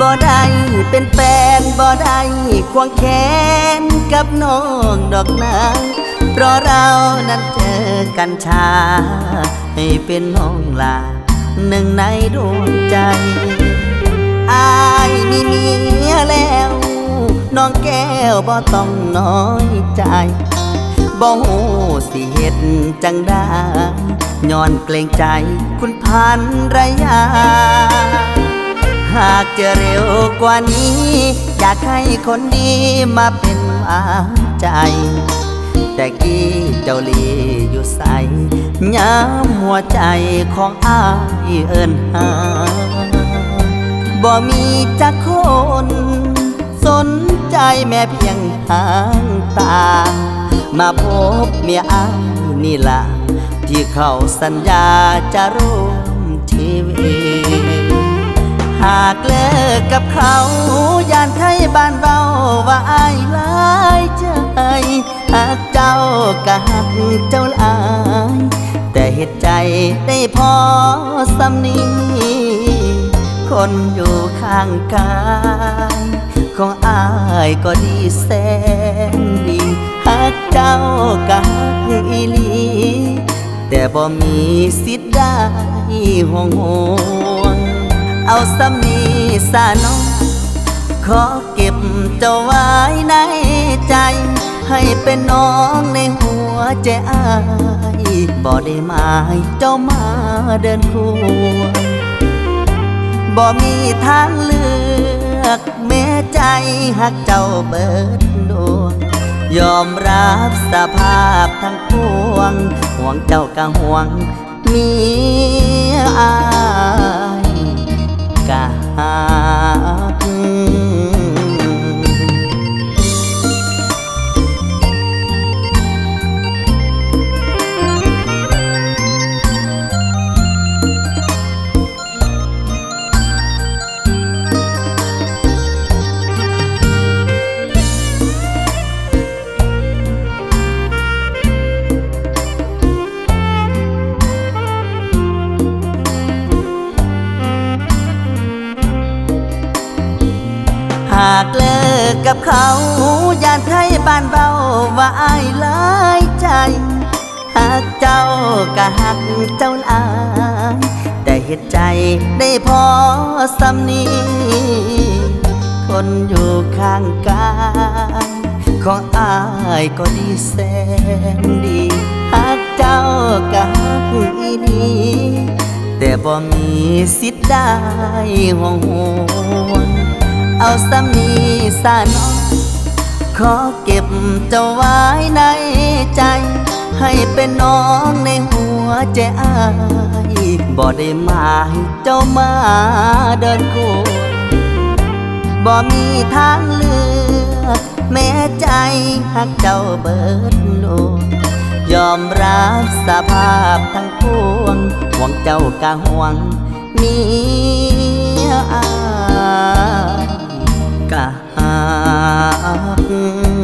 บ่ได้เป็นแฟนบ่ได้ควงแขนกับน้องดอกนางเพราะเรานั้นเจอกันช้าให้เป็นน้องลาหนึ่งในดวงใจ อายมีเมียแล้ว น้องแก้วบ่ต้องน้อยใจบ่ฮู้สิเฮ็ดจังได้ย้อนเกรงใจคุณพันระยา หากจะเร็วกว่านี้ อยากให้คนดีมาเป็นหวาใจ แต่กี้เจ้าลีอยู่ใสย้ำหัวใจของอายเอินหาบ่มีจักคน สนใจแม่เพียงหางตา มาพบเมียอายนี่ละที่เขาสัญญาจะร่วมชีวิต หากเลิกกับเขายานไทยบ้านเบาว่าอายหลายใจหากเจ้าก็หักเจ้าหลายแต่เหตุใจได้พอสำนีคนอยู่ข้างกายของอายก็ดีแสนดีหากเจ้าก็หักอีลีแต่บ่มีสิทธิ์ได้ห่วงห่วง เอาสำนีสาน้องขอเก็บเจ้าไว้ในใจ ให้เป็นน้องในหัวใจอายบ่ได้หมายเจ้ามาเดินคู่บ่มีทางเลือกแม้ใจหักเจ้าเบิดดวงยอมรับสภาพทั้งปวง ห่วงเจ้ากะห่วง มีอา กะหัากเลิกกับเขาอยานไทยบ้านเบาว่าอายหลายใจหากเจ้าก็หักเจ้าลายแต่เหตุใจได้พอสำนีคนอยู่ข้างกายของอายก็ดีแสนดีหากเจ้าก็หักอีนีแต่บ่มีสิทธิ์ได้ห่วงห่วง เอาสามีสาน้องขอเก็บเจ้าไว้ในใจ ให้เป็นน้องในหัวใจอายบ่ได้มายเจ้ามาเดินคู่บ่มีทางเลือกแม้ใจหักเจ้าเบิดโลยอมรับสภาพทั้งปวงห่วงเจ้ากะห่วงเมี กาบ